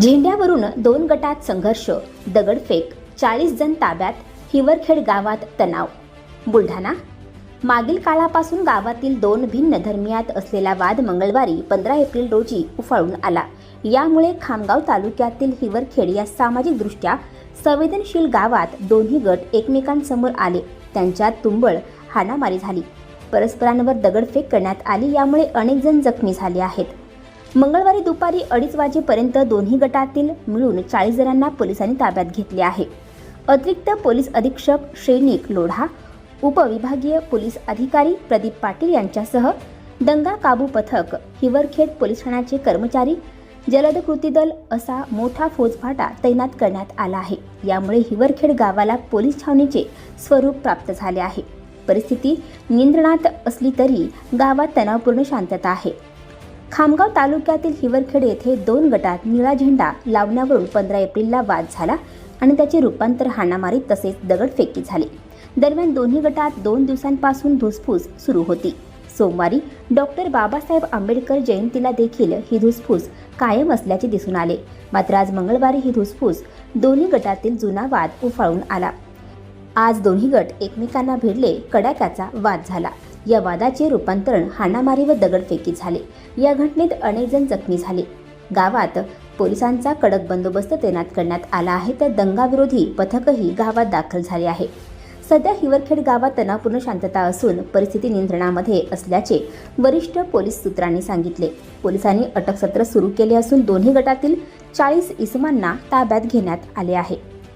झेंड्यावरून दोन गटात संघर्ष दगडफेक चाळीस जण ताब्यात हिवरखेड गावात तणाव. बुलढाणा? मागील काळापासून गावातील दोन भिन्न धर्मियात असलेला वाद मंगळवारी पंधरा एप्रिल रोजी उफाळून आला. यामुळे खामगाव तालुक्यातील हिवरखेड या सामाजिकदृष्ट्या संवेदनशील गावात दोन्ही गट एकमेकांसमोर आले. त्यांच्यात तुंबळ हाणामारी झाली. परस्परांवर दगडफेक करण्यात आली यामुळे अनेक जण जखमी झाले आहेत. मंगळवारी दुपारी अडीच वाजेपर्यंत दोन्ही गटातील मिळून चाळीस जणांना पोलिसांनी ताब्यात घेतले आहे. अतिरिक्त पोलीस अधीक्षक श्रेनिक लोढा उपविभागीय पोलीस अधिकारी प्रदीप पाटील यांच्यासह दंगा काबू पथक हिवरखेड पोलीस ठाण्याचे कर्मचारी जलद कृती दल असा मोठा फौजफाटा तैनात करण्यात आला आहे. यामुळे हिवरखेड गावाला पोलीस छावणीचे स्वरूप प्राप्त झाले आहे. परिस्थिती नियंत्रणात असली तरी गावात तणावपूर्ण शांतता आहे. खामगाव तालुक्यातील हिवरखेड येथे दोन गटात निळा झेंडा लावण्यावरून पंधरा एप्रिलला वाद झाला आणि त्याचे रूपांतर हाणामारी तसेच दगडफेकी झाली. दरम्यान दोन्ही गटात दोन दिवसांपासून धुसफूस सुरू होती. सोमवारी डॉक्टर बाबासाहेब आंबेडकर जयंतीला देखील ही धुसफूस कायम असल्याचे दिसून आले. मात्र आज मंगळवारी ही धुसफूस दोन्ही गटातील जुना वाद उफाळून आला. आज दोन्ही गट एकमेकांना भिडले कडाक्याचा वाद झाला. या वादाचे रूपांतरण हाणामारी व दगडफेकी झाले. या घटनेत अनेक जण जखमी झाले. गावात पोलिसांचा कडक बंदोबस्त तैनात करण्यात आला आहे तर दंगाविरोधी पथकही गावात दाखल झाले आहे. सध्या हिवरखेड गावात तणावपूर्ण शांतता असून परिस्थिती नियंत्रणामध्ये असल्याचे वरिष्ठ पोलीस सूत्रांनी सांगितले. पोलिसांनी अटकसत्र सुरू केले असून दोन्ही गटातील चाळीस इसमांना ताब्यात घेण्यात आले आहे.